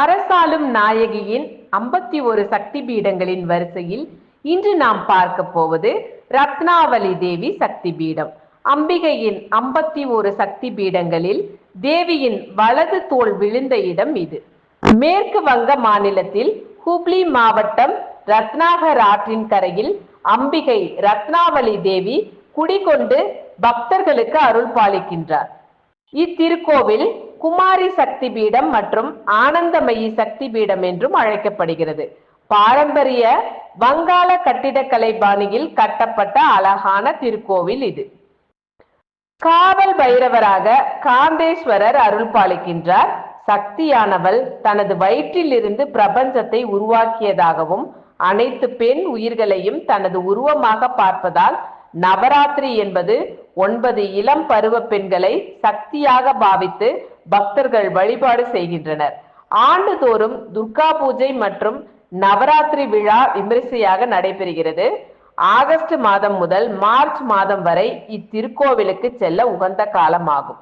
அரசாளும் நாயகியின் ஐம்பத்தி ஒரு சக்தி பீடங்களின் வரிசையில் இன்று நாம் பார்க்க போவது ரத்னாவளி தேவி சக்தி பீடம் அம்பிகையின் ஐம்பத்தி ஒரு சக்தி பீடங்களில் தேவியின் வலது தோல் விழுந்த இடம் இது. மேற்கு வங்க மாநிலத்தில் ஹூப்ளி மாவட்டம் ரத்னாகர் ஆற்றின் கரையில் அம்பிகை ரத்னாவளி தேவி குடிகொண்டு பக்தர்களுக்கு அருள் பாலிக்கின்றார். இத்திருக்கோவில் குமாரி சக்தி பீடம் மற்றும் ஆனந்தமயி சக்தி பீடம் என்றும் அழைக்கப்படுகிறது. பாரம்பரிய வங்காள கட்டிடக்கலை பாணியில் கட்டப்பட்ட அழகான திருக்கோவில் இது. காவல் பைரவராக காந்தேஸ்வரர் அருள் பாலிக்கின்றார் சக்தியானவள் தனது வயிற்றிலிருந்து பிரபஞ்சத்தை உருவாக்கியதாகவும் அனைத்து பெண் உயிர்களையும் தனது உருவமாக பார்ப்பதால் நவராத்திரி என்பது ஒன்பது இளம் பருவ பெண்களை சக்தியாக பாவித்து பக்தர்கள் வழிபாடு செய்கின்றனர். ஆண்டுதோறும் துர்கா பூஜை மற்றும் நவராத்திரி விழா விமரிசையாக நடைபெறுகிறது. ஆகஸ்ட் மாதம் முதல் மார்ச் மாதம் வரை இத்திருக்கோவிலுக்கு செல்ல உகந்த காலமாகும்.